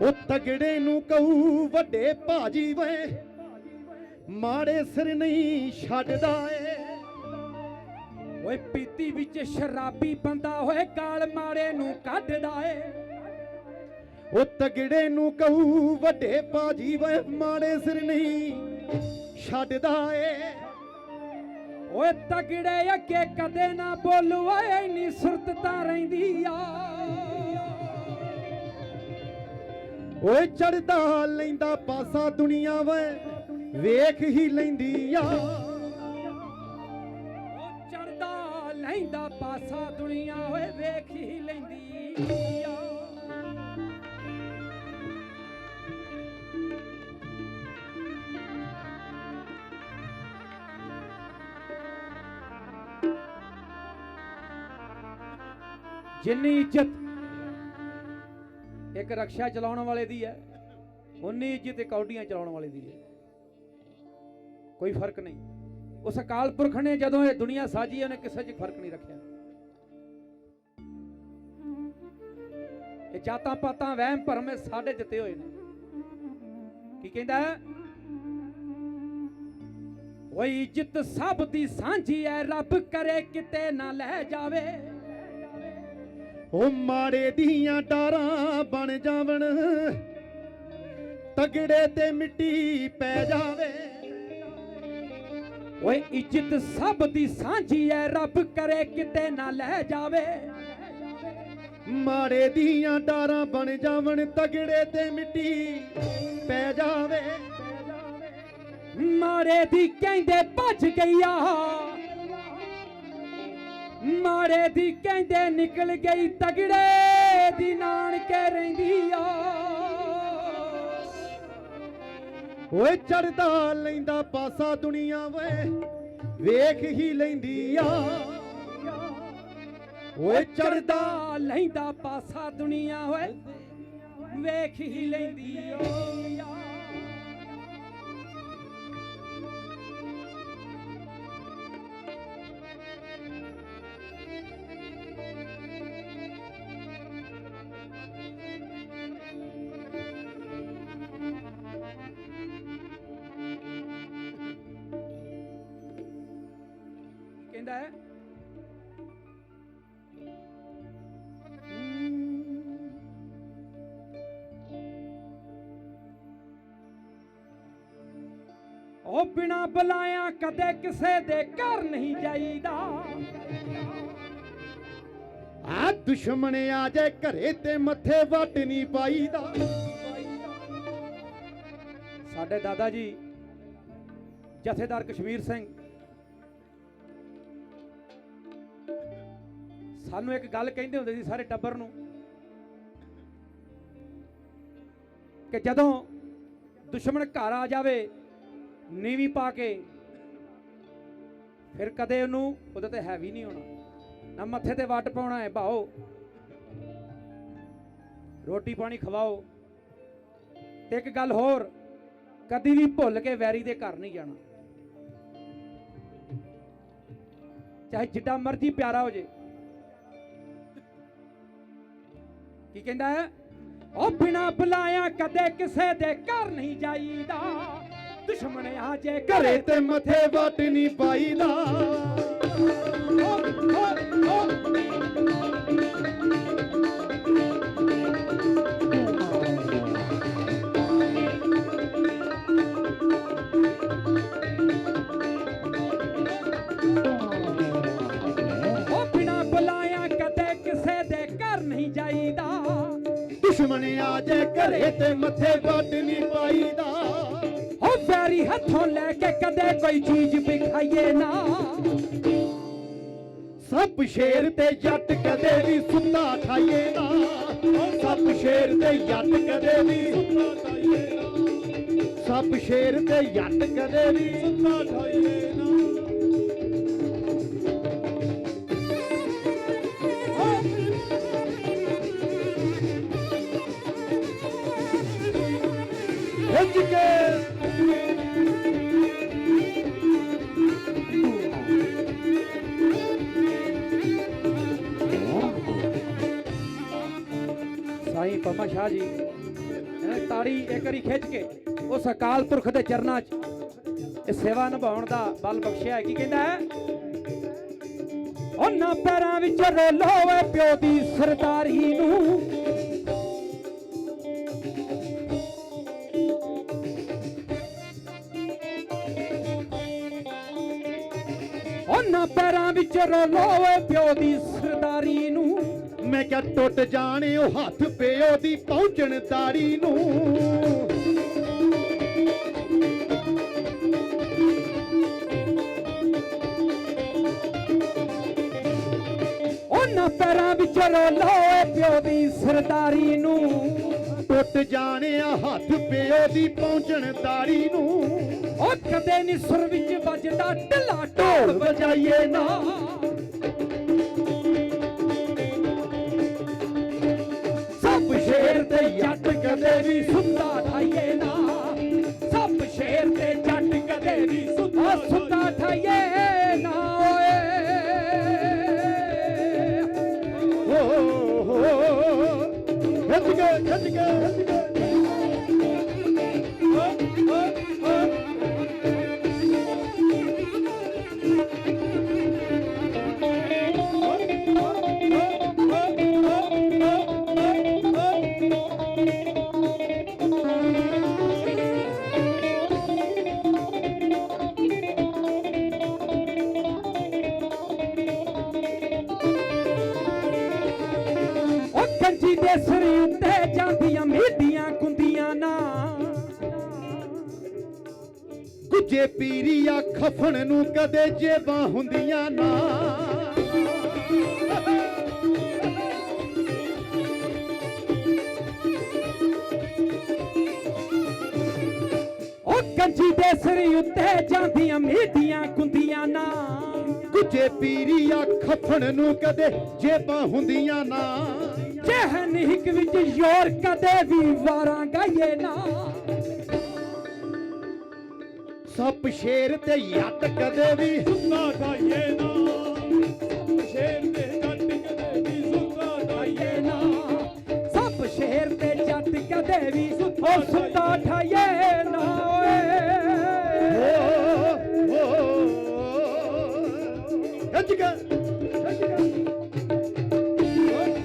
ਉਹ ਤਗੜੇ ਨੂੰ ਕਹੂ ਵੱਡੇ ਭਾਜੀ ਵੇ। ਮਾੜੇ ਸਿਰ ਨਹੀਂ ਛੱਡਦਾ ਏ। ਓਏ ਪੀਤੀ ਵਿੱਚ ਸ਼ਰਾਬੀ ਬੰਦਾ ਹੋਏ ਗਾਲ ਮਾਰੇ ਨੂੰ ਕੱਢਦਾ ਏ। ਉਹ ਤਗੜੇ ਨੂੰ ਕਹੂ ਵੱਡੇ ਭਾਜੀ ਵੇ ਮਾੜੇ ਸਿਰ ਨਹੀਂ ਛੱਡਦਾ ਏ। ਓਏ ਤਗੜੇ ਅੱਗੇ ਕਦੇ ਨਾ ਬੋਲੂ ਓਏ ਇੰਨੀ ਸੁਰਤ ਤਾਂ ਰਹਿੰਦੀ ਆ। ਓਏ ਚੜਦਾ ਲੈਂਦਾ ਪਾਸਾ ਦੁਨੀਆ ਵੇ, ਵੇਖ ਹੀ ਲੈਂਦੀ ਆ। ਉਹ ਚੜਦਾ ਲੈਂਦਾ ਪਾਸਾ ਦੁਨੀਆ ਓਏ ਵੇਖ ਹੀ ਲੈਂਦੀ ਆ। ਜਿੰਨੀ ਇੱਜ਼ਤ ਇੱਕ ਰਕਸ਼ਾ ਚਲਾਉਣ ਵਾਲੇ ਦੀ ਹੈ, ਉਨੀ ਇੱਜ਼ਤ ਇੱਕ ਔਡੀਆਂ ਚਲਾਉਣ ਵਾਲੇ ਦੀ ਹੈ। ਕੋਈ ਫ਼ਰਕ ਨਹੀਂ। ਉਸ ਅਕਾਲ ਪੁਰਖ ਨੇ ਜਦੋਂ ਇਹ ਦੁਨੀਆ ਸਾਜੀ, ਉਹਨੇ ਕਿਸੇ 'ਚ ਫ਼ਰਕ ਨਹੀਂ ਰੱਖਿਆ। ਇਹ ਜਾਤਾਂ ਪਾਤਾਂ ਵਹਿਮ ਭਰਮ ਇਹ ਸਾਡੇ ਦਿੱਤੇ ਹੋਏ ਨੇ। ਕੀ ਕਹਿੰਦਾ? ਹੈ? ਓਏ ਇੱਜ਼ਤ ਸਭ ਦੀ ਸਾਂਝੀ ਐ ਰੱਬ ਕਰੇ ਕਿਤੇ ਨਾ ਲੈ ਜਾਵੇ। ਉਹ ਮਾੜੇ ਦੀਆਂ ਡਾਰਾਂ ਬਣ ਜਾਵਣ, ਤਗੜੇ ਤੇ ਮਿੱਟੀ ਪੈ ਜਾਵੇ। ਓਏ ਇੱਜ਼ਤ ਸਭ ਦੀ ਸਾਂਝੀ ਐ, ਰੱਬ ਕਰੇ ਕਿਤੇ ਨਾ ਲੈ ਜਾਵੇ। ਮਾੜੇ ਦੀਆਂ ਡਾਰਾਂ ਬਣ ਜਾਵਣ, ਤਗੜੇ ਤੇ ਮਿੱਟੀ ਪੈ ਜਾਵੇ। ਮਾਰੇ ਦੀ ਕਹਿੰਦੇ ਭੱਜ ਗਈਆ। ਮਾੜੇ ਦੀ ਕਹਿੰਦੇ ਨਿਕਲ ਗਈ ਤਗੜੇ ਦੀ ਨਾਨਕੇ ਰਹਿੰਦੀ ਆ। ਓਏ ਚੜਦਾ ਲੈਂਦਾ ਪਾਸਾ ਦੁਨੀਆ ਵੇ, ਵੇਖ ਹੀ ਲੈਂਦੀ ਆ। ਓਏ ਚੜਦਾ ਲੈਂਦਾ ਪਾਸਾ ਦੁਨੀਆ ਹੋਏ ਵੇਖ ਹੀ ਲੈਂਦੀ ਓ ਹੈ। ਉਹ ਬਿਨਾ ਬੁਲਾਇਆ ਕਦੇ ਕਿਸੇ ਦੇ ਘਰ ਨਹੀਂ ਜਾਈਦਾ। ਆ ਦੁਸ਼ਮਣ ਆ ਜੇ ਘਰੇ ਤੇ ਮੱਥੇ ਵੱਟ ਨਹੀਂ ਪਾਈਦਾ। ਸਾਡੇ ਦਾਦਾ ਜੀ, ਜਥੇਦਾਰ ਕਸ਼ਮੀਰ ਸਿੰਘ ਸਾਨੂੰ ਇੱਕ ਗੱਲ ਕਹਿੰਦੇ ਹੁੰਦੇ ਸੀ ਸਾਰੇ ਟੱਬਰ ਨੂੰ ਕਿ ਜਦੋਂ ਦੁਸ਼ਮਣ ਘਰ ਆ ਜਾਵੇ, ਨੀਵੀਂ ਪਾ ਕੇ, ਫਿਰ ਕਦੇ ਉਹਨੂੰ ਉਹਦੇ ਤੇ ਹੈਵੀ ਨਹੀਂ ਹੋਣਾ। ਨਾ ਮੱਥੇ ਤੇ ਵੱਟ ਪਾਉਣਾ ਹੈ, ਭਾਓ। ਰੋਟੀ ਪਾਣੀ ਖਵਾਓ। ਤੇ ਇੱਕ ਗੱਲ ਹੋਰ, ਕਦੀ ਵੀ ਭੁੱਲ ਕੇ ਵੈਰੀ ਦੇ ਘਰ ਨਹੀਂ ਜਾਣਾ। ਚਾਹੇ ਜਿੱਡਾ ਮਰਜ਼ੀ ਪਿਆਰਾ ਹੋ ਜੇ। ਕੀ ਕਹਿੰਦਾ ਹੈ? ਉਹ ਬਿਨਾ ਬੁਲਾਇਆ ਕਦੇ ਕਿਸੇ ਦੇ ਘਰ ਨਹੀਂ ਜਾਈਦਾ। ਦੁਸ਼ਮਣ ਆ ਜੇ ਘਰੇ ਤੇ ਮੱਥੇ ਵੱਟ ਨਹੀਂ ਪਾਈਦਾ। ਘਰੇ। ਤੇ ਮੱਥੇ ਵੱਟ ਨਹੀਂ ਪਾਈਦਾ। ਉਹ ਵੈਰੀ ਹੱਥੋਂ ਲੈ ਕੇ ਕਦੇ ਕੋਈ ਚੀਜ਼ ਵਿਖਾਈਏ ਨਾ। ਸੱਪ ਸ਼ੇਰ ਤੇ ਜੱਟ ਕਦੇ ਵੀ ਸੁੱਤਾ ਖਾਈਏ ਨਾ। ਸੱਪ ਸ਼ੇਰ ਤੇ ਜੱਟ ਕਦੇ ਵੀ ਸੁੱਤਾ ਖਾਈਏ ਨਾ। ਸੱਪ ਸ਼ੇਰ ਤੇ ਜੱਟ ਕਦੇ ਵੀ ਸੁੱਤਾ ਖਾਈਏ ਨਾ। ਸਾਈਂ ਸ਼ਾਹ ਜੀ। ਤਾੜੀ ਇੱਕ ਵਾਰੀ ਖਿੱਚ ਕੇ ਉਸ ਅਕਾਲ ਪੁਰਖ ਦੇ ਚਰਨਾਂ 'ਚ ਇਹ ਸੇਵਾ ਨਿਭਾਉਣ ਦਾ ਬਲ ਬਖਸ਼ਿਆ ਕੀ ਕਹਿੰਦਾ ਹੈ? ਉਹਨਾਂ ਪੈਰਾਂ ਵਿੱਚ ਰੋਲੋ ਪਿਓ ਦੀ ਸਰਦਾਰੀ ਨੂੰ। ਉਹਨਾਂ ਪੈਰਾਂ ਵਿੱਚ ਰੋਲੋ ਪਿਓ ਦੀ ਸਰਦਾਰੀ ਮੈਂ ਕਿਹਾ ਟੁੱਟ ਜਾਣੇ ਉਹ ਹੱਥ ਪਿਓ ਦੀ ਪਹੁੰਚਣ ਤਾੜੀ ਨੂੰ। ਉਹਨਾਂ ਪੈਰਾਂ ਵਿੱਚ ਰੋਲੋ ਏ ਪਿਓ ਦੀ ਸਰਦਾਰੀ ਨੂੰ। ਟੁੱਟ ਜਾਣੇ ਆ ਹੱਥ ਪਿਓ ਦੀ ਪਹੁੰਚਣ ਤਾੜੀ ਨੂੰ। ਉਹ ਕਦੇ ਨੀ ਸੁਰ ਵਿੱਚ ਵੱਜਦਾ, ਢਿੱਲਾ ਢੋਲ ਵਜਾਈਏ ਨਾ। ਜੱਟ ਕਦੇ ਵੀ ਸੁੱਤਾ ਠਾਈਏ ਗੁੱਜੇ ਪੀਰੀਆ ਖਫਣ ਨੂੰ ਕਦੇ ਜੇਬਾਂ ਹੁੰਦੀਆਂ ਨਾ। ਉਹ ਕੰਜੀ ਦੇ ਸਿਰ ਉੱਤੇ ਜਾਂਦੀਆਂ ਮੀਡੀਆਂ ਕੁੰਦੀਆਂ ਨਾ। ਗੁੱਜੇ ਪੀਰੀਆ ਖਫਣ ਨੂੰ ਕਦੇ ਜੇਬਾਂ ਹੁੰਦੀਆਂ ਨਾ। ਜਹਨ ਹਿਕ ਵਿੱਚ ਯੋਰ ਕਦੇ ਵੀ ਵਾਰਾਂ ਗਾਈਏ ਨਾ। ਸੱਪ ਸ਼ੇਰ ਤੇ ਯੱਟ ਕਦੇ ਵੀ ਸੁੱਤਾ ਖਾਈਏ ਨਾ। ਸ਼ੇਰ ਦੇ ਜੱਟ ਕਦੇ ਵੀ ਸੁੱਤਾ ਗਾਈਏ ਨਾ। ਸਭ ਸ਼ੇਰ ਤੇ ਜੱਟ ਕਦੇ ਵੀ ਸੁੱਤਾ ਠਾਈਏ।